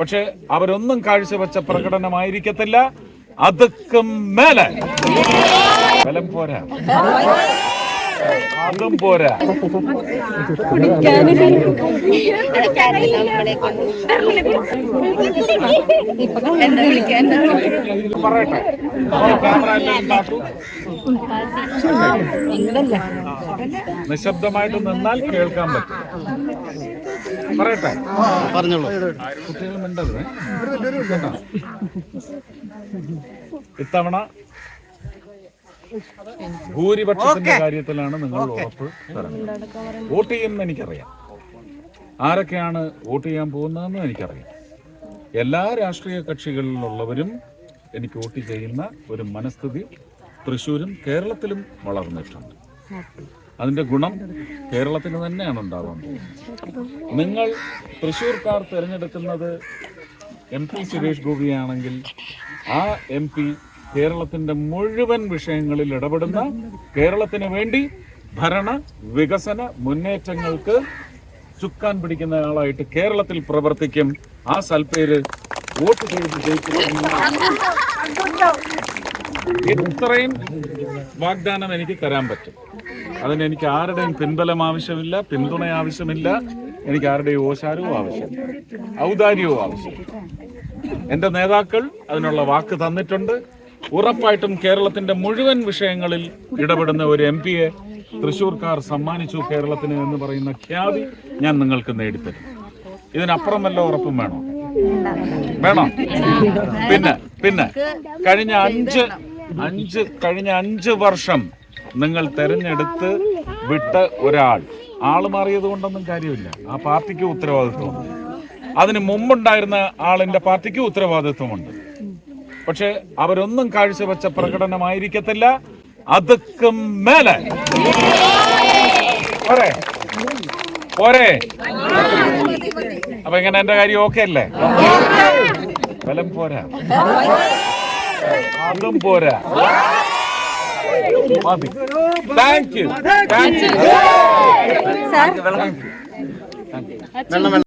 പക്ഷെ അവരൊന്നും കാഴ്ചവെച്ച പ്രകടനമായിരിക്കത്തില്ല. അതുക്കും മേലെ. ബലം പോരാ. അതും പോരാ. പറയട്ടെ. നിശബ്ദമായിട്ട് നിന്നാൽ കേൾക്കാൻ പറ്റും. പറയട്ടെ? പറഞ്ഞോളൂ. കുട്ടികൾ? ഇത്തവണ ഭൂരിപക്ഷത്തിന്റെ കാര്യത്തിലാണ് നിങ്ങൾ ഉറപ്പ് തരുന്നത്. വോട്ട് ചെയ്യുമെന്ന് എനിക്കറിയാം. ആരൊക്കെയാണ് വോട്ട് ചെയ്യാൻ പോകുന്നതെന്ന് എനിക്കറിയാം. എല്ലാ രാഷ്ട്രീയ കക്ഷികളിലുള്ളവരും എനിക്ക് വോട്ട് ചെയ്യുന്ന ഒരു മനസ്ഥിതി തൃശ്ശൂരും കേരളത്തിലും വളർന്നിട്ടുണ്ട്. അതിന്റെ ഗുണം കേരളത്തിന് തന്നെയാണ് ഉണ്ടാവാൻ പോകുന്നത് നിങ്ങൾ തൃശ്ശൂർക്കാർ തിരഞ്ഞെടുക്കുന്നത് എം പി സുരേഷ് ഗോപിയാണെങ്കിൽ ആ എം പി കേരളത്തിന്റെ മുഴുവൻ വിഷയങ്ങളിൽ ഇടപെടുന്ന കേരളത്തിന് വേണ്ടി ഭരണ വികസന മുന്നേറ്റങ്ങൾക്ക് ചുക്കാൻ പിടിക്കുന്ന ആളായിട്ട് കേരളത്തിൽ പ്രവർത്തിക്കും. ആ സൽപ്പേര് വോട്ട് ചെയ്ത് ജയിക്കും. ഇത്രയും വാഗ്ദാനം എനിക്ക് തരാൻ പറ്റും. അതിന് എനിക്ക് ആരുടെയും പിൻബലം ആവശ്യമില്ല പിന്തുണ ആവശ്യമില്ല എനിക്ക് ആരുടെയും ഓശാരവും ആവശ്യമില്ല ഔദാര്യവും ആവശ്യമില്ല. എന്റെ നേതാക്കൾ അതിനുള്ള വാക്ക് തന്നിട്ടുണ്ട്. ഉറപ്പായിട്ടും കേരളത്തിന്റെ മുഴുവൻ വിഷയങ്ങളിൽ ഇടപെടുന്ന ഒരു എം പിയെ തൃശൂർക്കാർ സമ്മാനിച്ചു കേരളത്തിന് എന്ന് പറയുന്ന ഖ്യാതി ഞാൻ നിങ്ങൾക്ക് നേടിത്തരും. ഇതിനപ്പുറം വല്ല ഉറപ്പും വേണോ? വേണോ? പിന്നെ പിന്നെ കഴിഞ്ഞ അഞ്ച് അഞ്ച് കഴിഞ്ഞ അഞ്ച് വർഷം നിങ്ങൾ തെരഞ്ഞെടുത്ത് വിട്ട ഒരാൾ. ആൾ മാറിയത് കൊണ്ടൊന്നും കാര്യമില്ല. ആ പാർട്ടിക്ക് ഉത്തരവാദിത്വമുണ്ട് അതിന് മുമ്പുണ്ടായിരുന്ന ആളിന്റെ പാർട്ടിക്ക് ഉത്തരവാദിത്വമുണ്ട്. പക്ഷെ അവരൊന്നും കാഴ്ചവെച്ച പ്രകടനമായിരിക്കത്തില്ല. അതുക്കും മേലെ. പോരെ? പോരെ? അപ്പൊ ഇങ്ങനെ എന്റെ കാര്യം ഓക്കെ അല്ലേ? ബലം പോരാ. அகம் போற.